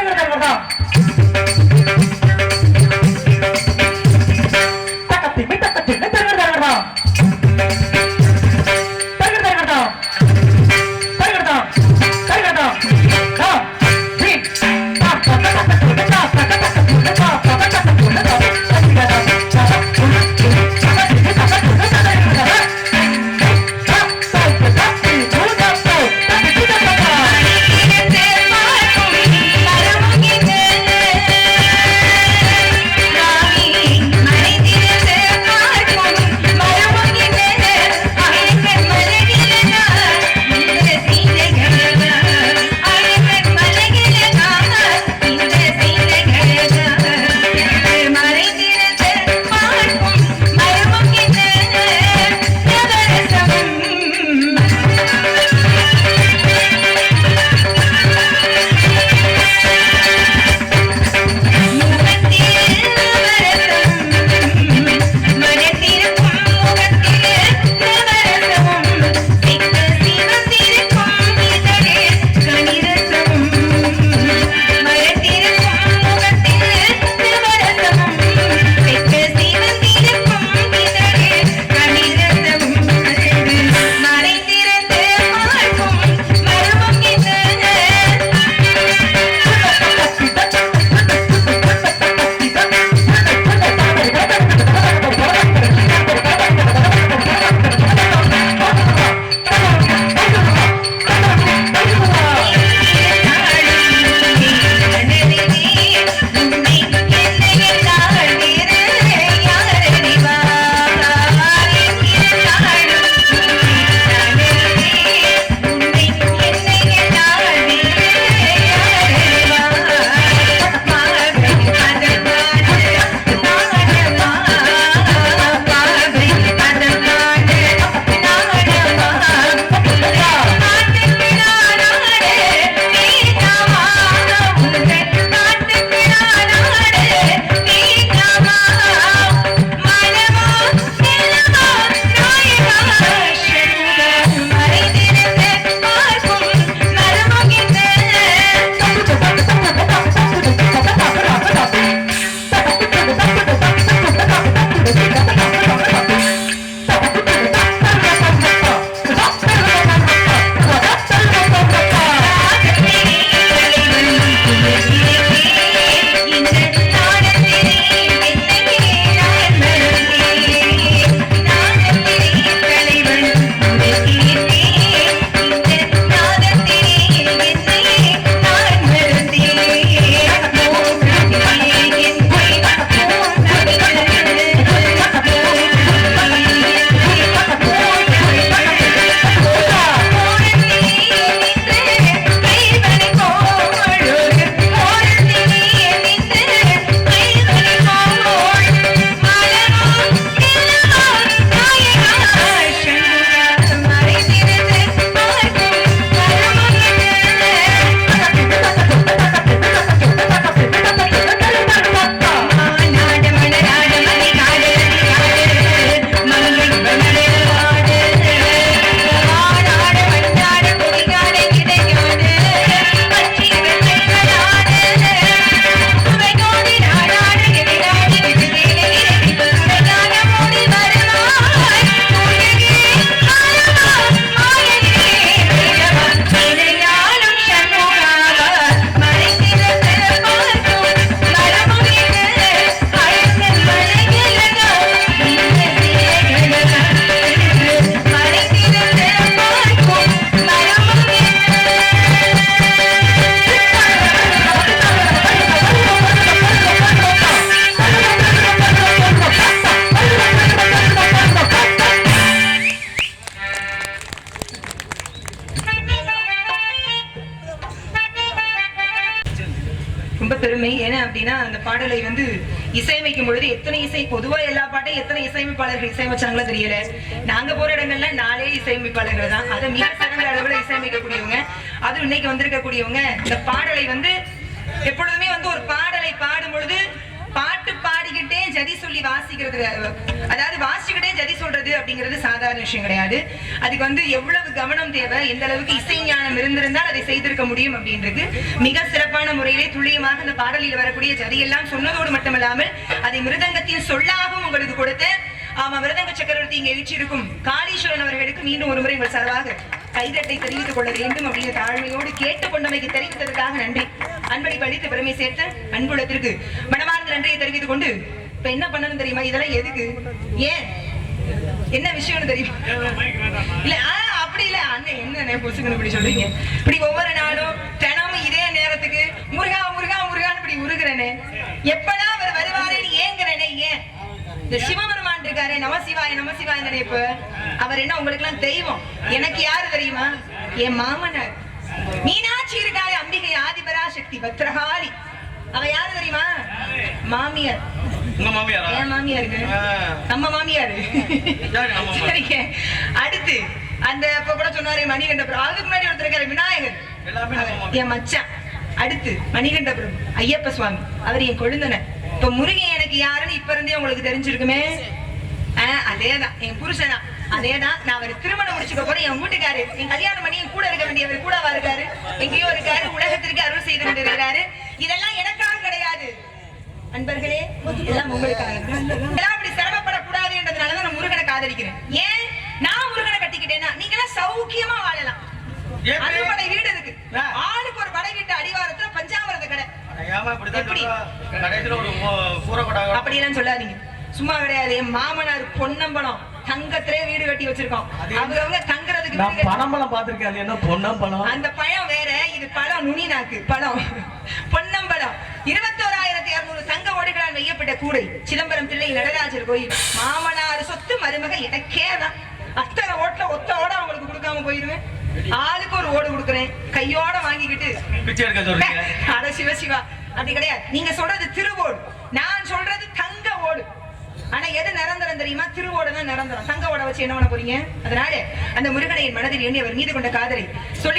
这个怎么弄 சாப்பிட்டு என்ன அப்படின்னா அந்த பாடலை வந்து இசையமைக்கும் பொழுது எத்தனை இசை பொதுவா எல்லா பாட்டையும் எத்தனை இசையமைப்பாளர்கள் இசையமைச்சாங்களோ தெரியல. நாங்க போற இடங்கள்ல நாலே இசையமைப்பாளர்கள் தான். அதை மிக சிறந்த அளவுல இசையமைக்கக்கூடியவங்க. அதுவும் இன்னைக்கு வந்திருக்கக்கூடியவங்க. இந்த பாடலை வந்து எப்பொழுதுமே வந்து ஒரு பாடலை பாடும் பொழுது பாட்டு பாடிக்கிட்டே ஜதி சொல்லி வாசிக்கிறது அதாவது வாசிக்கிட்டே ஜதி சொல்றது அப்படிங்கிறது சாதாரண விஷயம் கிடையாது. அதுக்கு வந்து எவ்வளவு கவனம் தேவை எந்த அளவுக்கு இசை ஞானம் இருந்திருந்தால் அதை செய்திருக்க முடியும் அப்படின்றது. மிக சிறப்பான முறையிலே துல்லியமாக அந்த பாடலில் வரக்கூடிய ஜதியெல்லாம் சொன்னதோடு மட்டுமல்லாமல் அதை மிருதங்கத்தின் சொல்லாகவும் உங்களுக்கு கொடுத்து ஆமா மிருதங்க சக்கரவர்த்தி இங்கே வீற்றிருக்கும் காளீஸ்வரன் அவர்களுக்கு மீண்டும் ஒரு முறை உங்கள் சார்பாக கைதட்டை தெரிவித்துக் கொள்ள வேண்டும் அப்படிங்கிற தாழ்மையோடு கேட்டுக்கொண்டமைக்கு தெரிவித்ததற்காக நன்றி. அன்படி படித்து பெருமை சேர்த்த அன்புலத்திற்கு மனமார்ந்த நன்றியை தெரிவித்துக் கொண்டு இப்ப என்ன பண்ணணும் தெரியுமா? இதெல்லாம் எதுக்கு? ஏன்? என்ன விஷயம்னு தெரியுமா? இல்ல அப்படி இல்ல. அண்ணன் என்ன பொசுக்குன்னு இப்படி சொல்றீங்க? இப்படி ஒவ்வொரு நாளும் தினமும் இதே நேரத்துக்கு முருகா முருகா முருகான்னு இப்படி உருகிறனே. எப்படா அவர் வருவாரேன்னு ஏங்குறனே ஏன்? இந்த சிவபெருமான் இருக்காரு நமசிவாய நமசிவாய நினைப்பு அவர் என்ன உங்களுக்கு எல்லாம் தெய்வம்? எனக்கு யாரு தெரியுமா? என் மாமனார். மீனாட்சி இருக்காரு அம்பிகை ஆதிபரா சக்தி பத்ரகாளி அவ யாரு தெரியுமா? மாமியார். உங்க மாமியாரா? என் மாமியாருக்கு. ஆ. நம்ம மாமியாரு. யாரு நம்ம மாமியார்? சரிங்க. அடுத்து அந்த இப்ப கூட சொன்னாரே மணிகண்டபுரம். அதுக்கு முன்னாடி ஒருத்தர் இருக்காரு விநாயகர். எல்லாமே நம்ம அவர் மாமியார். என் மச்சான். அடுத்து மணிகண்டபுரம் ஐயப்ப சுவாமி. அவர் என் கொழுந்தனர் இப்ப முருகன் எனக்கு யாருன்னு இப்ப இருந்தே உங்களுக்கு தெரிஞ்சிருக்குமே? அதேதான். என் புருஷனா அதேதான். நான் அவர் திருமணம் முடிச்சுக்க போறேன். என் வீட்டுக்காரு என் கல்யாணம் பண்ணி என் கூட இருக்க வேண்டியவர் கூடவா இருக்காரு? எங்கேயோ இருக்காரு. உலகத்திற்கு அருள் செய்து கொண்டிருக்கிறாரு. இதெல்லாம் அன்பர்களே எல்லாம் உங்களுக்காக. இதெல்லாம் அப்படி சிரமப்படக்கூடாது என்றதுனாலதான் நான் முருகனை காதலிக்கிறேன். ஏன்? நான் முருகனை கட்டிக்கிட்டேன்னா நீங்க எல்லாம் சௌக்கியமா வாழலாம்? அறுபடை வீடு இருக்கு. ஆளுக்கு ஒரு படை வீட்டு அடிவாரத்துல பஞ்சாமிரத கடை. ஏமா இப்படிதான் எப்படி? சொல்றா? கடைசியில ஒரு மு- கூரைக்கொட்டாக அப்படியெல்லாம் சொல்லாதீங்க. சும்மா கிடையாது. என் மாமனார் பொன்னம்பலம் தங்கத்திலே வீடு கட்டி வச்சிருக்கோம் அது அவங்கவங்க தங்குறதுக்கு பார்த்திருக்கேன். அது என்ன பொன்னம் பழம் அந்த பழம் வேற. இது பழம் நுனி நாக்கு பழம். பொன்னம்பலம் இருநூறு ஓடுகளால் வெய்யப்பட்ட கூடை. சிதம்பரம் பிள்ளை நடராஜர் கோயில். மாமனார் சொத்து மருமக எனக்கே தான் அத்தனை ஓட்டுல ஒத்த ஓட அவங்களுக்கு கொடுக்காம போயிருவேன். ஆளுக்கு ஒரு ஓடு கொடுக்குறேன். கையோட வாங்கிக்கிட்டு. அட சிவ சிவா. அப்படி கிடையாது. நீங்க சொல்றது திருவோடு. நான் சொல்றது தங்க ஓடு. ஆனா எது நிரந்தரம் தெரியுமா? திருவோடு தான் நிரந்தரம். தங்க ஓட வச்சு என்ன பண்ண போறீங்க? அதனால அந்த முருகனை என் மனதில் எண்ணி அவர் மீது கொண்ட காதலை சொல்லி